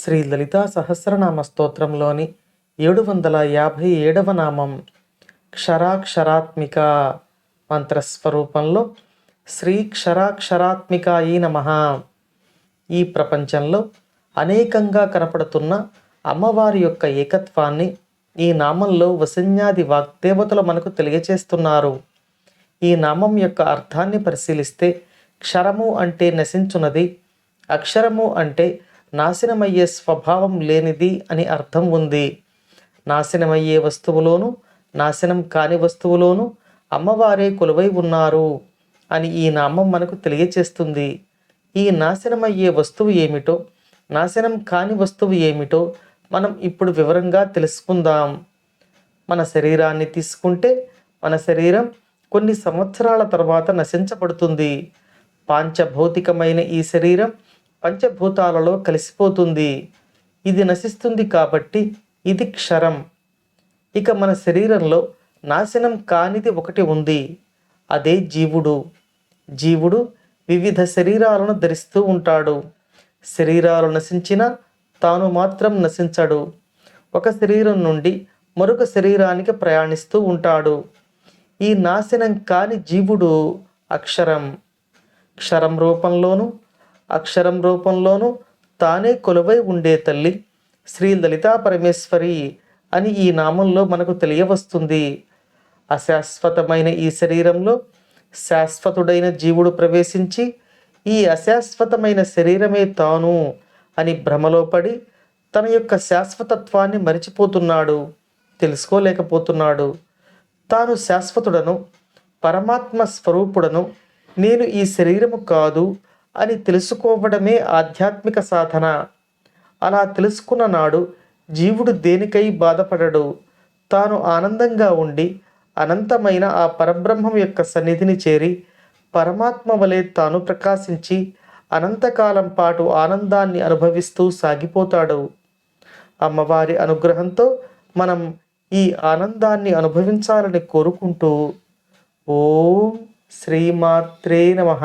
శ్రీ లలితా సహస్రనామ స్తోత్రంలోని ఏడు వందల యాభై ఏడవ నామం క్షరాక్షరాత్మిక మంత్రస్వరూపంలో శ్రీ క్షరాక్షరాత్మికాయి నమ. ఈ ప్రపంచంలో అనేకంగా కనపడుతున్న అమ్మవారి యొక్క ఏకత్వాన్ని ఈ నామంలో వసన్యాది వాగ్దేవతలు మనకు తెలియచేస్తున్నారు. ఈ నామం యొక్క అర్థాన్ని పరిశీలిస్తే క్షరము అంటే నశించున్నది అక్షరము అంటే నాశనమయ్యే స్వభావం లేనిది అని అర్థం ఉంది. నాశనమయ్యే వస్తువులోను నాశనం కాని వస్తువులోను అమ్మవారే కొలువై ఉన్నారు అని ఈ నామం మనకు తెలియచేస్తుంది. ఈ నాశనమయ్యే వస్తువు ఏమిటో నాశనం కాని వస్తువు ఏమిటో మనం ఇప్పుడు వివరంగా తెలుసుకుందాం. మన శరీరాన్ని తీసుకుంటే మన శరీరం కొన్ని సంవత్సరాల తర్వాత నశించబడుతుంది. పాంచభౌతికమైన ఈ శరీరం పంచభూతాలలో కలిసిపోతుంది. ఇది నశిస్తుంది కాబట్టి ఇది క్షరం. ఇక మన శరీరంలో నాశనం కానిది ఒకటి ఉంది. అదే జీవుడు. జీవుడు వివిధ శరీరాలను ధరిస్తూ ఉంటాడు. శరీరాలు నశించిన తాను మాత్రం నశించడు. ఒక శరీరం నుండి మరొక శరీరానికి ప్రయాణిస్తూ ఉంటాడు. ఈ నాశనం కాని జీవుడు అక్షరం. క్షరం రూపంలోనూ అక్షరం రూపంలోనూ తానే కొలువై ఉండే తల్లి శ్రీ లలితా పరమేశ్వరి అని ఈ నామంలో మనకు తెలియవస్తుంది. అశాశ్వతమైన ఈ శరీరంలో శాశ్వతుడైన జీవుడు ప్రవేశించి ఈ అశాశ్వతమైన శరీరమే తాను అని భ్రమలో పడి తన యొక్క శాశ్వతత్వాన్ని మరిచిపోతున్నాడు తెలుసుకోలేకపోతున్నాడు. తాను శాశ్వతుడను పరమాత్మ స్వరూపుడను నేను ఈ శరీరము కాదు అని తెలుసుకోవడమే ఆధ్యాత్మిక సాధన. అలా తెలుసుకున్న నాడు జీవుడు దేనికై బాధపడడు? తాను ఆనందంగా ఉండి అనంతమైన ఆ పరబ్రహ్మం యొక్క సన్నిధిని చేరి పరమాత్మ వలె తాను ప్రకాశించి అనంతకాలం పాటు ఆనందాన్ని అనుభవిస్తూ సాగిపోతాడు. అమ్మవారి అనుగ్రహంతో మనం ఈ ఆనందాన్ని అనుభవించాలని కోరుకుంటూ ఓం శ్రీమాత్రే నమః.